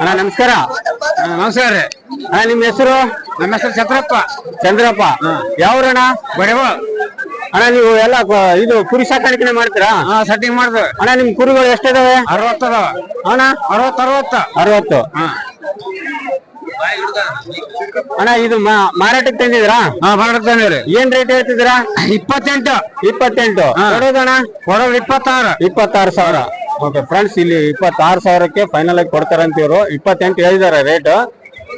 ಅಣ್ಣ ನಮಸ್ಕಾರ. ನಮಸ್ಕಾರ ರೀ. ಅಣ್ಣ ನಿಮ್ ಹೆಸರು? ನಮ್ಮ ಹೆಸರು ಚಂದ್ರಪ್ಪ. ಚಂದ್ರಪ್ಪ. ಯಾವ್ರಣ್ಣ? ಬಡವ. ಅಣ್ಣ ನೀವು ಎಲ್ಲ ಇದು ಕುರಿ ಸಾಕಾಣಿಕೆ ಮಾಡ್ತೀರಾ? ಸೆಟ್ಟಿಂಗ್ ಮಾಡ್ದು. ಅಣ್ಣ ನಿಮ್ ಕುರಿಗಳು ಎಷ್ಟಿದಾವೆ? ಅರವತ್ತದ ಅಣ್ಣ? ಅರವತ್ತ ಅರವತ್ತ. ಅರವತ್ತು ಅಣ್ಣ ಇದು ಮಾರಾಟಕ್ಕೆ ತಂದಿದ್ರಾ ಹಾ ಮಾಡ್ತಾನೆ ರೀ ಏನ್ ರೇಟ್ ಹೇಳ್ತಿದ್ದೀರಾ? ಇಪ್ಪತ್ತೆಂಟು. ಇಪ್ಪತ್ತೆಂಟು. ಕೊಡೋದಣ್ಣ ಕೊಡೋದು ಇಪ್ಪತ್ತಾರು. ಇಪ್ಪತ್ತಾರು ಸಾವಿರ. ಓಕೆ ಫ್ರೆಂಡ್ಸ್ ಇಲ್ಲಿ ಇಪ್ಪತ್ತಾರು ಸಾವಿರಕ್ಕೆ ಫೈನಲ್ ಆಗಿ ಅಂತ ಇವರು. ಇಪ್ಪತ್ತೆಂಟು ಹೇಳಿದ್ದಾರೆ ರೇಟ್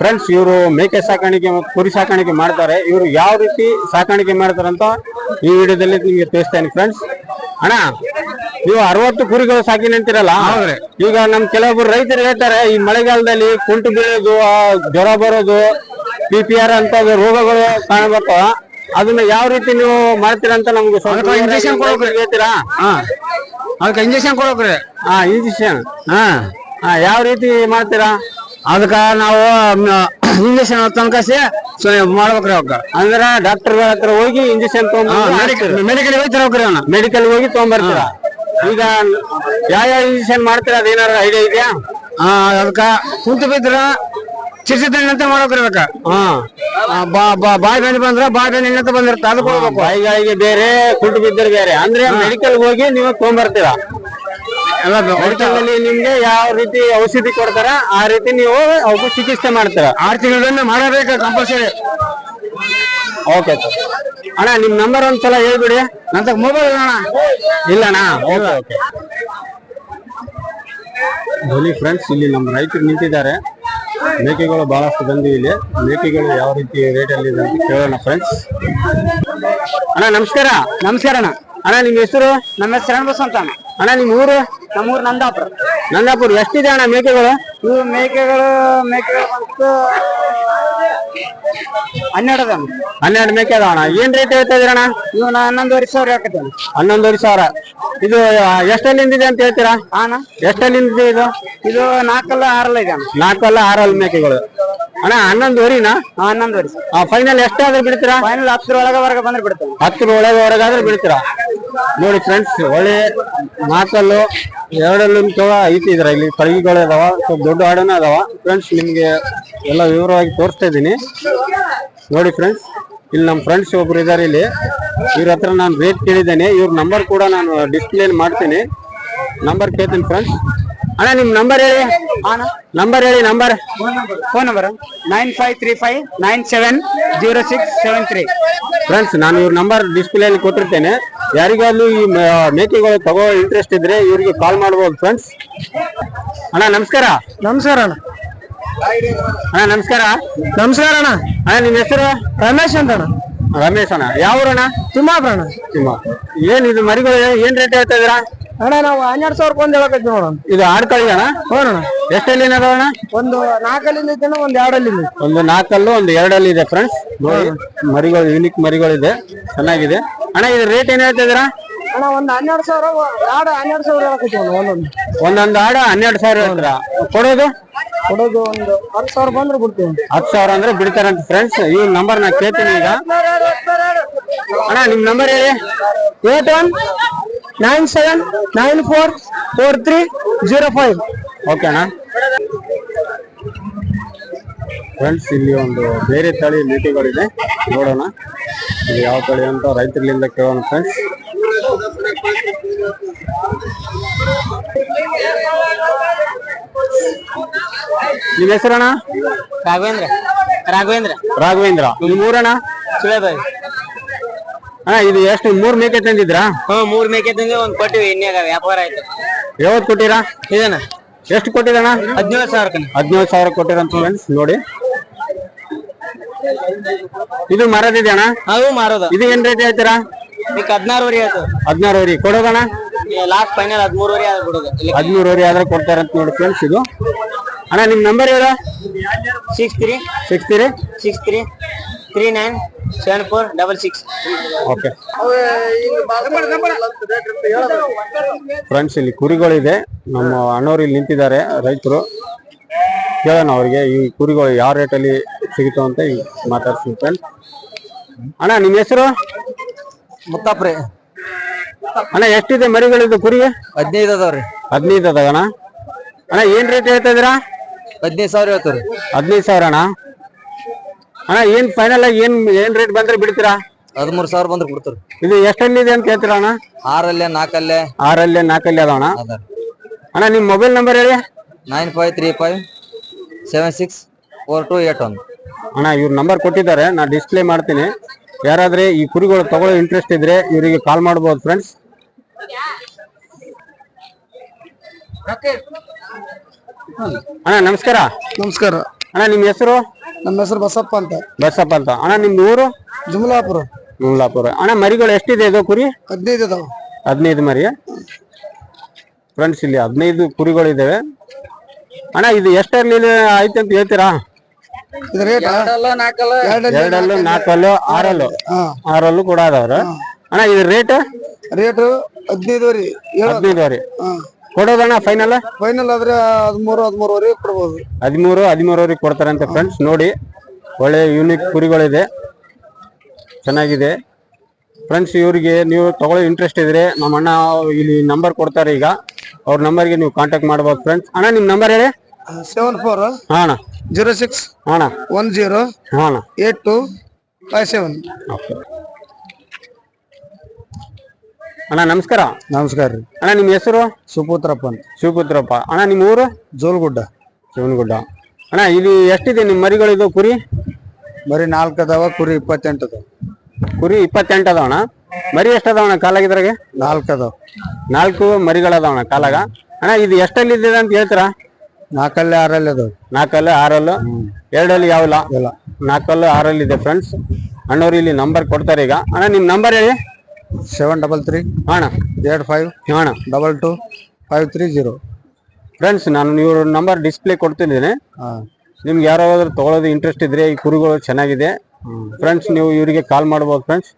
ಫ್ರೆಂಡ್ಸ್ ಇವರು ಮೇಕೆ ಸಾಕಾಣಿಕೆ ಮತ್ತು ಕುರಿ ಸಾಕಾಣಿಕೆ ಮಾಡ್ತಾರೆ. ಇವರು ಯಾವ ರೀತಿ ಸಾಕಾಣಿಕೆ ಮಾಡ್ತಾರಂತ ಈ ವಿಡಿಯೋದಲ್ಲಿ ನಿಮಗೆ ತಿಳಿಸ್ತೇನೆ ಫ್ರೆಂಡ್ಸ್ ಅಣ್ಣ ನೀವು ಅರವತ್ತು ಕುರಿಗಳು ಸಾಕಿನ ಅಂತೀರಲ್ಲ. ಈಗ ನಮ್ ಕೆಲವೊಬ್ರು ರೈತರು ಹೇಳ್ತಾರೆ ಈ ಮಳೆಗಾಲದಲ್ಲಿ ಕುಂಟು ಬೀಳೋದು ಜ್ವರ ಬರೋದು ಪಿ ಪಿ ಆರ್ ಅಂತ ರೋಗಗಳು ಕಾಣಬೇಕು. ಅದನ್ನ ಯಾವ ರೀತಿ ನೀವು ಮಾಡ್ತೀರಾ ಅಂತ ನಮ್ಗೆ ಹೇಳ್ತೀರಾ? ಹಾ. ಅದಕ್ಕೆ ಇಂಜೆಕ್ಷನ್ ಕೊಡೋಕ್ರಿ ಹಾ ಇಂಜೆಕ್ಷನ್ ಹಾ ಹಾ ಯಾವ ರೀತಿ ಮಾಡ್ತೀರಾ? ಅದಕ್ಕ ನಾವು ಇಂಜೆಕ್ಷನ್ ತನಕಸಿ ಮಾಡ್ಬೇಕ್ರಿ ಅವಕ್ಕ. ಅಂದ್ರ ಡಾಕ್ಟರ್ ಹತ್ರ ಹೋಗಿ ಇಂಜೆಕ್ಷನ್ ತಗೊಂಡ್ಬಂದು ಮೆಡಿಕಲ್ ಹೋಗಿ ತರೋಕ್ರಿ ಅವನ? ಮೆಡಿಕಲ್ ಹೋಗಿ ತಗೊಂಡ್ಬರ್ತೀರ ಈಗ ಯಾವ ಯಾವ ಇಂಜೆಕ್ಷನ್ ಮಾಡ್ತೀರಾ ಅದೇನಾರ ಐಡಿಯಾ ಇದೆಯಾ? ಹಾ ಅದಕ್ಕ ಕುಂತು ಬಿದ್ರ ಚಿರ್ಸಿ ಅಂತ ಮಾಡ್ಬೇಕ್ರಿ ಅದಕ್ಕ. ಹಾ. ಬಾಯಿ ಬೆಣ್ಣೆ ಬಂದ್ರ ಬಾಯಿ ಬೆಣ್ಣೆ ಅಂತ ಬಂದಿರುತ್ತೆ ಅದು ಕೊಡ್ಬೇಕು. ಬಾಯಿಗಳಿಗೆ ಬೇರೆ ಕುಂಟು ಬಿದ್ದರೆ ಬೇರೆ. ಅಂದ್ರೆ ಮೆಡಿಕಲ್ ಹೋಗಿ ನೀವು ತಗೊಂಡ್ಬರ್ತೀರಾ ಮೆಡಿಕಲ್ ಅಲ್ಲಿ ನಿಮ್ಗೆ ಯಾವ ರೀತಿ ಔಷಧಿ ಕೊಡ್ತಾರ ಆ ರೀತಿ ನೀವು ಅವ್ರು ಚಿಕಿತ್ಸೆ ಮಾಡ್ತೀರಾ? ಆರು ತಿಂಗಳನ್ನ ಮಾಡಬೇಕು ಕಂಪಲ್ಸರಿ ಓಕೆ ಅಣ್ಣ ನಿಮ್ ನಂಬರ್ ಒಂದ್ಸಲ ಹೇಳ್ಬಿಡಿ. ನಂತ ಮೊಬೈಲ್ ಅಣ್ಣ. ಇಲ್ಲಣ್ಣ? ಓಕೆ ಓಕೆ ಫ್ರೆಂಡ್ಸ್ ಇಲ್ಲಿ ನಮ್ಮ ರೈತರು ನಿಂತಿದ್ದಾರೆ. ಮೇಕೆಗಳು ಬಹಳಷ್ಟು ಬಂದಿವೆ ಇಲ್ಲಿ. ಮೇಕೆಗಳು ಯಾವ ರೀತಿ ರೇಟ್ ಅಲ್ಲಿ ಇದೆ ಅಂತ ಕೇಳೋಣ ಫ್ರೆಂಡ್ಸ್ ಅಣ್ಣ ನಮಸ್ಕಾರ. ನಮಸ್ಕಾರ ಅಣ್ಣ. ಅಣ್ಣ ನಿಮ್ ಹೆಸರು? ನಮ್ಮ ಹೆಸರು ಶರಣಬಸ್ ಅಂತ ಅಣ್ಣ ಅಣ್ಣ ನಿಮ್ ಊರು? ನಮ್ಮೂರು ನಂದಾಪುರ. ನಂದಾಪುರ. ಎಷ್ಟಿದೆ ಅಣ್ಣ ಮೇಕೆಗಳು? ಇವು ಮೇಕೆಗಳು ಮೇಕೆಗಳು ಬಂತು ಹನ್ನೆರಡು ಹನ್ನೆರಡು ಮೇಕೆ ಅದಾವಣ ಅಣ್ಣ ಏನ್ ರೇಟ್ ಹೇಳ್ತಾ ಇದೀರಣ ಇವು ನಾ ಹನ್ನೊಂದುವರೆ ಸಾವಿರ ಹಾಕತ್ತೇನೆ ಹನ್ನೊಂದುವರೆ ಸಾವಿರ. ಇದು ಎಷ್ಟಲ್ಲಿ ಎಷ್ಟಲ್ಲಿಂದಿದೆ ಅಂತ ಹೇಳ್ತೀರಾ? ಅಣ್ಣ ಎಷ್ಟಲ್ಲಿಂದಿದೆ ಇದು ಇದು? ನಾಲ್ಕಲ್ಲ ಆರಲ್ಲ ಇದೆ ಅಣ್ಣ. ನಾಲ್ಕಲ್ಲ ಆರಲ್ಲ ಮೇಕೆಗಳು. ಅಣ್ಣ ಹನ್ನೊಂದುವರಿನಾ? ಹನ್ನೊಂದುವರೆ. ಫೈನಲ್ ಎಷ್ಟಾದ್ರೂ ಬಿಡ್ತೀರಾ? ಫೈನಲ್ ಹತ್ತರ ಹೊರಗ ಬಂದ್ರೆ ಬಿಡ್ತೇನೆ. ಹತ್ತರ ಒಳಗೆ ಹೊರಗಾದ್ರೆ ಬಿಡ್ತೀರಾ? ನೋಡಿ ಫ್ರೆಂಡ್ಸ್ ಒಳ್ಳೆ ಮಾತಲ್ಲು ಎರಡಲ್ಲೂ ತೋಳ ಐತಿ ಇದ್ರ ಇಲ್ಲಿ ಕಳಗಿಗಳು ಅದಾವ, ಸ್ವಲ್ಪ ದೊಡ್ಡ ಆಡನ ಅದಾವ. ಫ್ರೆಂಡ್ಸ್ ನಿಮ್ಗೆ ಎಲ್ಲ ವಿವರವಾಗಿ ತೋರಿಸ್ತಾ ಇದ್ದೀನಿ. ನೋಡಿ ಫ್ರೆಂಡ್ಸ್ ಇಲ್ಲಿ ನಮ್ಮ ಫ್ರೆಂಡ್ಸ್ ಒಬ್ರು ಇದಾರೆ ಇಲ್ಲಿ. ಇವ್ರ ಹತ್ರ ನಾನು ರೇಟ್ ಕೇಳಿದ್ದೇನೆ. ಇವ್ರ ನಂಬರ್ ಕೂಡ ನಾನು ಡಿಸ್ಪ್ಲೇ ಮಾಡ್ತೀನಿ. ನಂಬರ್ ಕೇಳ್ತೀನಿ ಫ್ರೆಂಡ್ಸ್ ಅಣ್ಣ, ನಿಮ್ ನಂಬರ್ ಹೇಳಿ. ನಂಬರ್ ಹೇಳಿ number phone number nine five three five nine seven zero six seven three friends ನಾನು ಇವ್ರ ನಂಬರ್ ಡಿಸ್ಪ್ಲೇಲಿ ಕೊಟ್ಟಿರ್ತೇನೆ. ಯಾರಿಗಾದ್ರೂ ಈ ಮೇಕೆಗಳು ತಗೋ ಇಂಟ್ರೆಸ್ಟ್ ಇದ್ರೆ ಇವ್ರಿಗೆ ಕಾಲ್ ಮಾಡ್ಬೋದು ಫ್ರೆಂಡ್ಸ್ ಅಣ್ಣ ನಮಸ್ಕಾರ. ನಮಸ್ಕಾರ ಅಣ್ಣ. ಅಣ್ಣ ನಮಸ್ಕಾರ. ನಮಸ್ಕಾರ ಅಣ್ಣ. ಅಣ್ಣ ನಿಮ್ಮ ಹೆಸರು? ರಮೇಶ್ ಅಂತ ಅಣ್ಣ ರಮೇಶ್ ಅಣ್ಣ. ಯಾವ ಅಣ್ಣ ತಿಮ್ಮಾಪುರ ಅಣ್ಣ. ಏನ್ ಇದು ಮರಿಗಳು ಏನ್- ರೇಟ್ ಹೇಳ್ತಾ ಇದೀರಾ ಅಣ್ಣ ನಾವು ಹನ್ನೆರಡು ಸಾವಿರಕ್ಕೆ ಒಂದು ಹೇಳಕತ್ತೀವಿ ನೋಡೋಣ ಇದು ಆಡ್ಕಳಿ ಅಣ್ಣ? ನೋಡೋಣ ಒಂದು ನಾಲ್ಕಲ್ಲಿಂದ ಐತೆ ಒಂದು ಎರಡಲ್ಲಿಂದ. ಒಂದು ನಾಲ್ಕಲ್ಲು ಒಂದು ಎರಡಲ್ಲಿ ಇದೆ ಫ್ರೆಂಡ್ಸ್ ನೋಡಿ ಮರಿಗಳು ಯೂನಿಕ್ ಮರಿಗಳಿದೆ. ಚೆನ್ನಾಗಿದೆ. ಅಣ್ಣ ಇದು ರೇಟ್ ಏನ್ ಹೇಳ್ತಾ ಇದೀರಾ ಅಣ್ಣ ಒಂದು ಹನ್ನೆರಡು ಸಾವಿರ ಆಡ ಹನ್ನೆರಡು ಸಾವಿರ ಒಂದೊಂದು. ಒಂದೊಂದು ಆಡ ಹನ್ನೆರಡು ಸಾವಿರ ಹೇಳ್ತೀರಾ? ಕೊಡೋದು? ಕೊಡೋದು ಒಂದು ಹತ್ತು ಸಾವಿರ ಬಂದ್ರೆ ಬಿಡ್ತೀವಿ ಹತ್ತು ಸಾವಿರ ಅಂದ್ರೆ ಬಿಡ್ತಾರಂತ ಫ್ರೆಂಡ್ಸ್ ಈ ನಂಬರ್ ನಾ ಕೇಳ್ತೀನಿ ಈಗ. ಅಣ್ಣ ನಿಮ್ ನಂಬರ್ ಹೇಳಿ. Eight one nine seven nine four four three zero five. Okay ಅಣ್ಣ ಫ್ರೆಂಡ್ಸ್ ಇಲ್ಲಿ ಒಂದು ಬೇರೆ ತಳಿ ಮೇಕೆಗಳಿದೆ ನೋಡೋಣ. ಇಲ್ಲಿ ಯಾವ ತಳಿ ಅಂತ ರೈತರಿಂದ ಕೇಳೋಣ ಫ್ರೆಂಡ್ಸ್ ನಿಮ್ಮ ಹೆಸರಣ್ಣ? ರಾಘವೇಂದ್ರ. ರಾಘವೇಂದ್ರ. ರಾಘವೇಂದ್ರ. ನಿಮ್ಮ ಊರಣ್ಣ? ಸುಳೇಬಾಯಿ ಅಣ್ಣ ಇದು ಎಷ್ಟು ಮೂರ್ ಮೇಕೆ ತಂದಿದ್ರಾ? ಹ್ಮ್ ಮೂರ್ ಮೇಕೆ ತಂದೆ ಒಂದ್ ಕೊಟ್ಟಿವಿ ಇನ್ಯಾಗ ವ್ಯಾಪಾರ ಆಯ್ತು. ಯಾವತ್ ಕೊಟ್ಟಿರಾ? ಇದನ್ನ. ಎಷ್ಟು ಕೊಟ್ಟಿರಣ್ಣ ಹದಿನೇಳು ಸಾವಿರ ಹದಿನೇಳು ಸಾವಿರ ಕೊಟ್ಟಿರಂತ ಫ್ರೆಂಡ್ಸ್ ನೋಡಿ. ಇದು ಮರದಿದೆಯಣ್ಣ ಅಣ್ಣ ಮಾರೋದು ಮಾರೋದ. ಇದು ಏನ್ ರೇಟ್ ಹೇಳ್ತೀರಾ? ಈಗ ಹದಿನಾರುವರೆ ಆಯ್ತು. ಹದಿನಾರುವರೆ. ಕೊಡೋದಣ್ಣ? ಲಾಸ್ಟ್ ಫೈನಲ್ ಹದಿಮೂರುವರೆ ಆದ್ರೆ ಬಿಡೋದು ಹದಿಮೂರುವರೆ ಆದ್ರೆ ಕೊಡ್ತಾರಂತ ನೋಡಿ ಫ್ರೆಂಡ್ಸ್ ಇದು. ಅಣ್ಣ ನಿಮ್ ನಂಬರ್ ಹೇಳ? Six three six three six three three nine seven four double six okay friends ಇಲ್ಲಿ ಕುರಿಗಳಿದೆ. ನಮ್ಮ ಅಣ್ಣವ್ರು ಇಲ್ಲಿ ನಿಂತಿದ್ದಾರೆ ರೈತರು. ಕೇಳೋಣ ಅವ್ರಿಗೆ ಈ ಕುರಿಗಳು ಯಾವ ರೇಟಲ್ಲಿ ಸಿಗುತ್ತೋ ಅಂತ ಈಗ ಮಾತಾಡ್ತೀನಿ ಫ್ರೆಂಡ್ಸ್ ಅಣ್ಣ ನಿಮ್ಮ ಹೆಸರು? ಮುತ್ತಾಪ್ರಿ. ಅಣ್ಣ ಎಷ್ಟಿದೆ ಮರಿಗಳಿದ್ದು ಕುರಿ? ಹದಿನೈದು ಅದಾವ್ರಿ. ಹದಿನೈದು ಅದಾವಣ್ಣ. ಅಣ್ಣ ಏನ್ ರೇಟ್ ಹೇಳ್ತಾ ಇದೀರಾ ಹದಿನೈದು ಸಾವಿರ ಹೇಳ್ತಾರೆ ಹದಿನೈದು ಸಾವಿರ ಅಣ್ಣ. ಅಣ್ಣ ಏನ್ ಫೈನಲ್ ಆಗಿ ಏನ್ ಏನ್ ರೇಟ್ ಬಂದ್ರೆ ಬಿಡ್ತೀರಾ? ಹದಿಮೂರು ಸಾವಿರ ಬಂದ್ರೆ ಕೊಡ್ತಾರೆ ಇದು ಎಷ್ಟಲ್ಲಿದೆ ಅಂತ ಹೇಳ್ತೀರಾ ಅಣ್ಣ? ಆರಲ್ಲೇ ನಾಲ್ಕಲ್ಲೇ. ಆರಲ್ಲಿ ನಾಲ್ಕಲ್ಲಿ ಅದಾವ ಅಣ್ಣ? ಅದ. ಅಣ್ಣ ನಿಮ್ ಮೊಬೈಲ್ ನಂಬರ್ ಹೇಳಿ. Nine five three five seven six four two eight one. ಅಣ್ಣ ಇವ್ರ ನಂಬರ್ ಕೊಟ್ಟಿದ್ದಾರೆ. ನಾ ಡಿಸ್ಪ್ಲೇ ಮಾಡ್ತೀನಿ. ಯಾರಾದ್ರೆ ಈ ಕುರಿಗಳು ತಗೊಳ್ಳೋ ಇಂಟ್ರೆಸ್ಟ್ ಇದ್ರೆ ಇವರಿಗೆ ಕಾಲ್ ಮಾಡಬಹುದು ಫ್ರೆಂಡ್ಸ್ ಅಣ್ಣ ನಮಸ್ಕಾರ. ನಮಸ್ಕಾರ. ಅಣ್ಣ ನಿಮ್ ಹೆಸರು? ನಮ್ಮ ಹೆಸರು ಬಸಪ್ಪ ಅಂತ. ಬಸಪ್ಪ ಅಂತ. ಅಣ್ಣ ನಿಮ್ದು ಊರು? ಜುಮಲಾಪುರ. ಮುಲ್ಲಾಪುರ ಅಣ್ಣ ಮರಿಗಳು ಎಷ್ಟಿದೆ ಇದು ಕುರಿ? ಹದಿನೈದು ಅದಾವ ಹದಿನೈದು ಮರಿ. ಫ್ರೆಂಡ್ಸ್ ಇಲ್ಲಿ ಹದಿನೈದು ಕುರಿಗಳಿದ್ದಾವೆ ಅಣ್ಣ ಇದು ಎಷ್ಟರಲ್ಲಿ ಐತೆ ಅಂತ ಹೇಳ್ತೀರಾ? ಇದು ರೇಟ್ ಎರಡಲ್ಲೂ ನಾಲ್ಕಲ್ಲು? ಆರಲ್ಲು? ಆರಲ್ಲು ಆರಲ್ಲೂ ಕೂಡ ಅದಾವ್ರ. ಅಣ್ಣ ಇದು ರೇಟ್ ರೇಟ್ ಹದಿನೈದು ಏಳು. ಹದಿನೈದುವರೆ ಹಾ. ಕೊಡೋದಣ್ಣ ಫೈನಲ್ ಫೈನಲ್ ಆದ್ರೆ ಹದಿಮೂರು ಹದಿಮೂರುವರೆಗೆ ಕೊಡ್ಬೋದು. ಹದಿಮೂರು ಕೊಡ್ತಾರೆ ಕೊಡ್ತಾರಂತೆ ಫ್ರೆಂಡ್ಸ್ ನೋಡಿ. ಒಳ್ಳೆ ಯೂನಿಕ್ ಕುರಿಗಳಿದೆ. ಚೆನ್ನಾಗಿದೆ. ಫ್ರೆಂಡ್ಸ್ ಇವರಿಗೆ ನೀವು ತಗೊಳ್ಳೋ ಇಂಟ್ರೆಸ್ಟ್ ಇದ್ರೆ ನಮ್ಮ ಅಣ್ಣ ಇಲ್ಲಿ ನಂಬರ್ ಕೊಡ್ತಾರೆ ಈಗ. ಅವ್ರ ನಂಬರ್ಗೆ ನೀವು ಕಾಂಟ್ಯಾಕ್ಟ್ ಮಾಡ್ಬೋದು ಫ್ರೆಂಡ್ಸ್ ಅಣ್ಣ ನಿಮ್ಮ ನಂಬರ್ ಹೇಳಿ? ಸೆವೆನ್ ಫೋರ್ ಹಾ ಅಣ್ಣ. ಜೀರೋ ಸಿಕ್ಸ್ ಅಣ್ಣ. ಒನ್ ಜೀರೋ ಹಾ ಅಣ್ಣ. ಏಟ್ ಟು ಫೈವ್ ಸೆವೆನ್ ಅಣ್ಣ ನಮಸ್ಕಾರ. ನಮಸ್ಕಾರ ರೀ. ಅಣ್ಣ ನಿಮ್ಮ ಹೆಸರು? ಸುಪುತ್ರಪ್ಪ ಅಂತ. ಶಿವಪುತ್ರಪ್ಪ ಅಣ್ಣ ನಿಮ್ಮ ಊರು? ಜೋಲ್ಗುಡ್ಡ. ಶಿವನಗುಡ್ಡ ಅಣ್ಣ ಇಲ್ಲಿ ಎಷ್ಟಿದೆ ನಿಮ್ಮ ಮರಿಗಳಿದು ಕುರಿ? ಮರಿ ನಾಲ್ಕು ಅದಾವ ಕುರಿ ಇಪ್ಪತ್ತೆಂಟು ಅದಾವ. ಕುರಿ ಇಪ್ಪತ್ತೆಂಟು ಅದಾವಣ ಮರಿ ಎಷ್ಟು ಅದಾವಣ ಕಾಲಾಗಿದ್ರಾಗೆ ನಾಲ್ಕು ಅದಾವ. ನಾಲ್ಕು ಮರಿಗಳದಾವಣ ಕಾಲಾಗ. ಅಣ್ಣ ಇದು ಎಷ್ಟಲ್ಲಿ ಇದೆ ಅಂತ ಹೇಳ್ತೀರಾ? ನಾಲ್ಕಲ್ಲಿ ಆರಲ್ಲಿ ಅದಾವ. ನಾಲ್ಕಲ್ಲು ಆರಲ್ಲು. ಎರಡಲ್ಲಿ ಯಾವಲ್ಲ? ಇಲ್ಲ. ನಾಲ್ಕಲ್ಲು ಆರಲ್ಲಿ ಇದೆ ಫ್ರೆಂಡ್ಸ್ ಅಣ್ಣವ್ರು ಇಲ್ಲಿ ನಂಬರ್ ಕೊಡ್ತಾರೆ ಈಗ. ಅಣ್ಣ ನಿಮ್ಮ ನಂಬರ್ ಹೇಳಿ. ಸೆವೆನ್ ಡಬಲ್ ತ್ರೀ ಹಾಂ ಏಟ್ ಫೈವ್ ಹಾಂ double two five three zero friends ನಾನು ಇವ್ರ ನಂಬರ್ ಡಿಸ್ಪ್ಲೇ ಕೊಡ್ತಿದ್ದೀನಿ. ಹಾಂ. ನಿಮ್ಗೆ ಯಾರಾದರೂ ತೊಗೊಳೋದು ಇಂಟ್ರೆಸ್ಟ್ ಇದ್ರೆ ಈ ಕುರಿಗಳು ಚೆನ್ನಾಗಿದೆ. ಫ್ರೆಂಡ್ಸ್ ನೀವು ಇವರಿಗೆ ಕಾಲ್ ಮಾಡ್ಬೋದು ಫ್ರೆಂಡ್ಸ್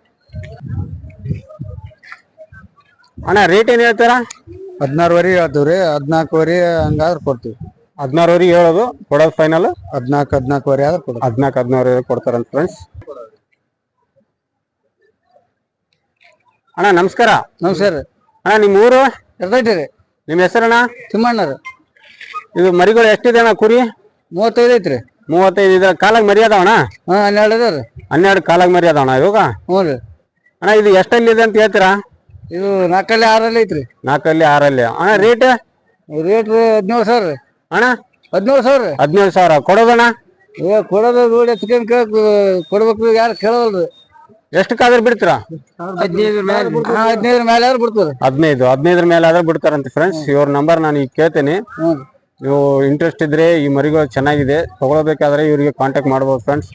ಅಣ್ಣ ರೇಟ್ ಏನು ಹೇಳ್ತಾರ? ಹದಿನಾರುವರೆ ಹೇಳ್ತೀವಿ ರೀ. ಹದಿನಾಲ್ಕುವರೆ ಹಂಗಾದ್ರೆ ಕೊಡ್ತೀವಿ. ಹದಿನಾರುವರೆ ಹೇಳೋದು ಕೊಡೋದು ಫೈನಲ್ ಹದಿನಾಲ್ಕು ಹದಿನಾಲ್ಕುವರೆ ಆದ್ರೆ ಕೊಡ್ತೀವಿ. ಹದಿನಾಲ್ಕು ಹದಿನಾರು ಕೊಡ್ತಾರಂತ ಫ್ರೆಂಡ್ಸ್ ಅಣ್ಣ ನಮಸ್ಕಾರ. ನಮಸ್ಕಾರ ಅಣ್ಣ ನಿಮ್ಮ ಊರು? ಎರ್ದೈತೆ ರೀ ನಿಮ್ಮ ಹೆಸರಣ್ಣ? ತಿಮ್ಮಣ್ಣ ರೀ ಇದು ಮರಿಗಳು ಎಷ್ಟಿದೆ ಅಣ್ಣ ಕುರಿ? ಮೂವತ್ತೈದು ಐತ್ರಿ. ಮೂವತ್ತೈದು ಇದ್ರ ಕಾಲಾಗ ಮರಿ ಅದಾವಣ ಹಾಂ ಹನ್ನೆರಡು ಅದ ರೀ ಹನ್ನೆರಡು ಕಾಲಾಗ ಮರಿ ಅದಾವಣ ಇವಾಗ? ಹ್ಞೂ ರೀ. ಅಣ್ಣ ಇದು ಎಷ್ಟಲ್ಲಿದೆ ಅಂತ ಹೇಳ್ತೀರಾ? ಇದು ನಾಲ್ಕಲ್ಲಿ ಆರಲ್ಲಿ ಐತ್ರಿ. ನಾಲ್ಕಲ್ಲಿ ಆರಲ್ಲಿ. ಅಣ್ಣ ರೇಟ್? ರೇಟ್ ಹದಿನೇಳು ಸಾವಿರ ರೀ. ಅಣ್ಣ? ಹದಿನೇಳು ಸಾವಿರ ರೀ. ಹದಿನೇಳು ಸಾವಿರ. ಕೊಡೋದಣ್ಣ? ಏ ಕೊಡೋದು ನೋಡಿ ಹಚ್ಕೊಂಡ್ ಕೊಡ್ಬೇಕು ಯಾರು ಕೇಳೋಲ್ರಿ ಎಷ್ಟಕ್ಕಾದ್ರೂ ಬಿಡ್ತೀರಾ? ಹದಿನೈದು ಮೇಲೆ ಹದಿನೈದರ ಮೇಲೆ ಆದ್ರೆ ಬಿಡ್ತಾರೆ ಹದಿನೈದು ಹದಿನೈದರ ಮೇಲೆ ಆದ್ರೆ ಬಿಡ್ತಾರಂತೆ ಫ್ರೆಂಡ್ಸ್ ಇವ್ರ ನಂಬರ್ ನಾನು ಈಗ ಕೇಳ್ತೇನೆ. ನೀವು ಇಂಟ್ರೆಸ್ಟ್ ಇದ್ರೆ ಈ ಮರಿಗಳು ಚೆನ್ನಾಗಿದೆ. ತಗೊಳ್ಬೇಕಾದ್ರೆ ಇವರಿಗೆ ಕಾಂಟ್ಯಾಕ್ಟ್ ಮಾಡ್ಬೋದು ಫ್ರೆಂಡ್ಸ್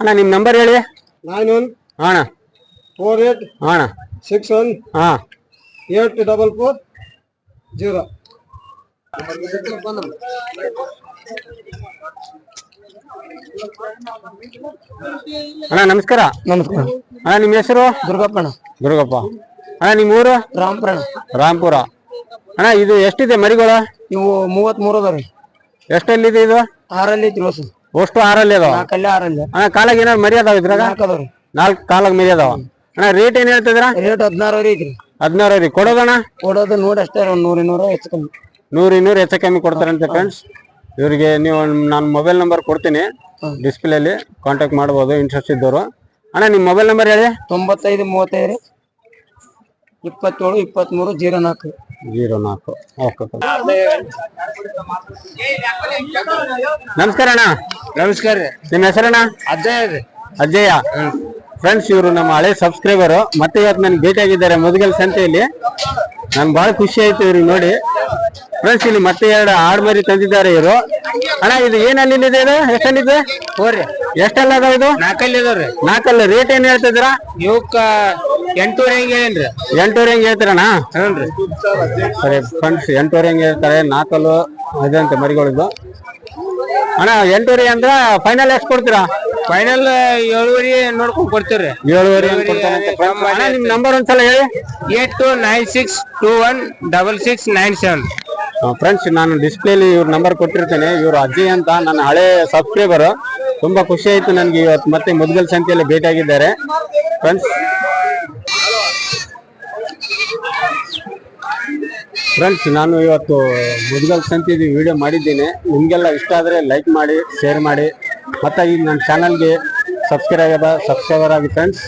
ಅಣ್ಣ ನಿಮ್ಮ ನಂಬರ್ ಹೇಳಿ. ನೈನ್ ಒನ್ ಅಣ್ಣ. ಫೋರ್ ಏಟ್ ಹಾ ಅಣ್ಣ. ಸಿಕ್ಸ್ ಒನ್ ಹಾಂ. ಏಟ್ ಡಬಲ್ ಫೋರ್ ಜೀರೋ ಅಣ್ಣ ನಮಸ್ಕಾರ. ನಮಸ್ಕಾರ. ಅಣ್ಣ ನಿಮ್ಮ ಹೆಸರು? ದುರ್ಗಪ್ಪಣ್ಣ. ದುರ್ಗಪ್ಪ. ಅಣ್ಣ ನಿಮ್ಮ ಊರು? ರಾಮಪುರ. ರಾಮ್ಪುರ. ಅಣ್ಣ ಇದು ಎಷ್ಟಿದೆ ಮರಿಗಳು? ಇವು ಮೂವತ್ತ್ ಮೂರು ಅದಾವ ರೀ. ಎಷ್ಟಲ್ಲಿದೆ ಇದು? ಆರಲ್ಲಿ ಐತಿ ರೋಸು ಅಷ್ಟು ಆರಲ್ಲಿ ಅದಾವ? ನಾಲ್ಕಲ್ಲಿ ಆರಲ್ಲಿ. ಅಣ್ಣ ಕಾಲಾಗ ಏನಾದ್ರು ಮರಿ ಅದಾವ ಇದ್ರಾಗ? ನಾಲ್ಕು ಕಾಲಾಗ ಮರಿ ಅದಾವ? ಅಣ್ಣ ರೇಟ್ ಏನ್ ಹೇಳ್ತಿದ್ರ ರೇಟ್ ಹದಿನಾರು ಐತ್ರಿ. ಹದಿನಾರು ರೀ. ಕೊಡೋದಣ್ಣ? ಕೊಡೋದು ನೋಡಿ ಅಷ್ಟೇ ಒಂದು ನೂರು ಇನ್ನೂರು ಹೆಚ್ಚು ಕಮ್ಮಿ. ನೂರಿನೂರು ಇನ್ನೂರು ಹೆಚ್ಚು ಕಮ್ಮಿ ಕೊಡ್ತಾರಂತೆ ಫ್ರೆಂಡ್ಸ್ ಇವರಿಗೆ ನೀವು ನಾನು ಮೊಬೈಲ್ ನಂಬರ್ ಕೊಡ್ತೀನಿ. ಡಿಸ್ಪ್ಲೇಲಿ ಕಾಂಟ್ಯಾಕ್ಟ್ ಮಾಡ್ಬೋದು ಇಂಟ್ರೆಸ್ಟ್ ಇದ್ದವರು. ಅಣ್ಣ ನಿಮ್ಮ ಮೊಬೈಲ್ ನಂಬರ್ ಹೇಳಿ. ತೊಂಬತ್ತೈದು ಮೂವತ್ತೈದು ಇಪ್ಪತ್ತೇಳು ಇಪ್ಪತ್ತ್ಮೂರು ಜೀರೋ ನಾಲ್ಕು. ಜೀರೋ ನಾಲ್ಕು. ಓಕೆ ನಮಸ್ಕಾರ ಅಣ್ಣ. ನಮಸ್ಕಾರ ರೀ. ನಿಮ್ಮ ಹೆಸರಣ್ಣ? ಅಜ್ಜಯ್ಯ ರೀ. ಅಜಯ. ಫ್ರೆಂಡ್ಸ್ ಇವರು ನಮ್ಮ ಹಳೆ ಸಬ್ಸ್ಕ್ರೈಬರ್ ಮತ್ತೆ ಇವತ್ತು ನನಗೆ ಭೇಟಿಯಾಗಿದ್ದಾರೆ ಮುದುಗಲ್ ಸಂತೆಯಲ್ಲಿ. ನನ್ಗೆ ಬಹಳ ಖುಷಿ ಆಯ್ತು ಇವ್ರಿಗೆ ನೋಡಿ. ಫ್ರೆಂಡ್ಸ್ ಇಲ್ಲಿ ಮತ್ತೆ ಎರಡು ಆಡ್ ಮರಿ ತಂದಿದ್ದಾರೆ ಇವರು. ಅಣ್ಣ ಇದು ಏನಲ್ಲಿದೆ ಇದು ಎಷ್ಟಲ್ಲಿದೆ ಹೋರಿ ಎಷ್ಟಲ್ಲ ಅದಾವ ಇದು? ನಾಲ್ಕಲ್ಲಿ ಇದಾವ್ರಿ ನಾಲ್ಕಲ್ಲಿ ರೇಟ್ ಏನ್ ಹೇಳ್ತಿದ್ರ? ಇವಕ್ಕ ಎಂಟೂವರೆ ಹೆಂಗ್ ಹೇಳೇನ್ರಿ ಎಂಟೂವರೆ ಹೆಂಗ್ ಹೇಳ್ತೀರಣ್ಣ? ಸರಿ ಫ್ರೆಂಡ್ಸ್ ಎಂಟೂವರೆ ಹೆಂಗ್ ಹೇಳ್ತಾರೆ. ನಾಲ್ಕಲ್ಲು ಅದಂತೆ ಮರಿಗಳಿದ್ದು. ಅಣ್ಣ ಎಂಟೂವರೆ ಅಂದ್ರ ಫೈನಲ್ ಎಷ್ಟು ಕೊಡ್ತೀರಾ? ಫೈನಲ್ ಏಳುವರೆ ನೋಡ್ಕೊಂಡ್ ಕೊಡ್ತೀವ್ರಿ. ಏಳುವರೆ. ಅಣ್ಣ ನಿಮ್ ನಂಬರ್ ಒಂದ್ಸಲ ಹೇಳಿ. Eight two nine six two one double six nine seven friends ನಾನು ಡಿಸ್ಪ್ಲೇಲಿ ಇವ್ರ ನಂಬರ್ ಕೊಟ್ಟಿರ್ತೇನೆ. ಇವ್ರ ಅಜ್ಜಿ ಅಂತ ನನ್ನ ಹಳೆ ಸಬ್ಸ್ಕ್ರೈಬರ್ ತುಂಬಾ ಖುಷಿ ಆಯ್ತು ನನಗೆ ಇವತ್ತು ಮತ್ತೆ ಮುದ್ಗಲ್ ಸಂತೆಯಲ್ಲಿ ಭೇಟಿಯಾಗಿದ್ದಾರೆ. ಫ್ರೆಂಡ್ಸ್ ಫ್ರೆಂಡ್ಸ್ ನಾನು ಇವತ್ತು ಮುದ್ಗಲ್ ಸಂತಿದ್ದು ವಿಡಿಯೋ ಮಾಡಿದ್ದೀನಿ. ನಿಮಗೆಲ್ಲ ಇಷ್ಟ ಆದರೆ ಲೈಕ್ ಮಾಡಿ ಶೇರ್ ಮಾಡಿ. ಮತ್ತೆ ಈಗ ನನ್ನ ಚಾನಲ್ಗೆ ಸಬ್ಸ್ಕ್ರೈಬ್ ಆಗ್ಯದ ಸಬ್ಸ್ಕ್ರೈಬರ್ ಆಗಿ ಫ್ರೆಂಡ್ಸ್